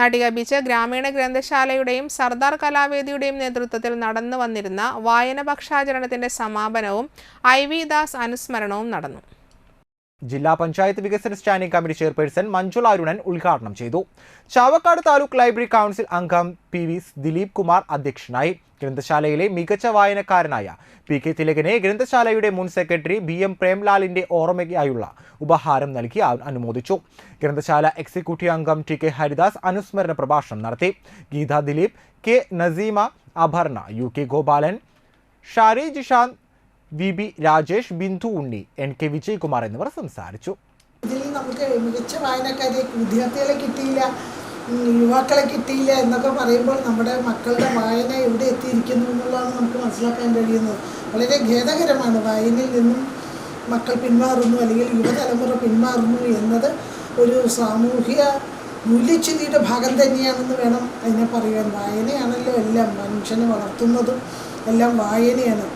Nattika bitch ഗ്രാമീണ ഗ്രന്ഥശാലയുടെയും സർദാർ കലാവേദിയുടെയും നേതൃത്വത്തിൽ നടന്നു വന്നിരുന്ന വായന പക്ഷാചരണത്തിന്റെ സമാപനവും ഐ വി ദാസ് അനുസ്മരണവും നടന്നു. ജില്ലാ പഞ്ചായത്ത് വികസന standing committee chairperson Manjula Arunan ഉദ്ഘാടനം ചെയ്തു. ചാവക്കാട് താലൂക്ക് ലൈബ്രറി കൗൺസിൽ അംഗം പി വി ദിലീപ് കുമാർ അധ്യക്ഷനായി ഗ്രന്ഥശാലയിലെ മികച്ച വായനക്കാരനായ പി കെ തിലകനെ ഗ്രന്ഥശാലയുടെ മുൻ സെക്രട്ടറി ബി എം പ്രേംലാലിന്റെ ഓർമ്മയ്ക്കായുള്ള ഉപഹാരം നൽകി അനുമോദിച്ചു. ഗ്രന്ഥശാല എക്സിക്യൂട്ടീവ് അംഗം ടി കെ ഹരിദാസ് അനുസ്മരണ പ്രഭാഷണം നടത്തി. Geetha Dileep K Naseema Aparna U K Gopalan Shari Jishanth V B Rajesh Bindu Unni N K Vijayakumar എന്നിവർ സംസാരിച്ചു. ഇതിൽ നമുക്ക് മികച്ച വായനക്കാരെ വിദ്യാർത്ഥികളെ കിട്ടിയില്ല യുവാക്കളെ കിട്ടിയില്ല എന്നൊക്കെ പറയുമ്പോൾ നമ്മുടെ മക്കളുടെ വായന എവിടെ എത്തിയിരിക്കുന്നു എന്നുള്ളതാണ് നമുക്ക് മനസ്സിലാക്കാൻ കഴിയുന്നത്. വളരെ ഖേദകരമാണ് വായനയിൽ നിന്നും മക്കൾ പിന്മാറുന്നു അല്ലെങ്കിൽ യുവതലമുറ പിന്മാറുന്നു എന്നത് ഒരു സാമൂഹ്യ മൂല്യച്യുതിയുടെ ഭാഗം തന്നെയാണെന്ന് വേണം അതിനെ പറയാൻ. വായനയാണല്ലോ എല്ലാം മനുഷ്യനെ വളർത്തുന്നതും എല്ലാം വായനയാണ്.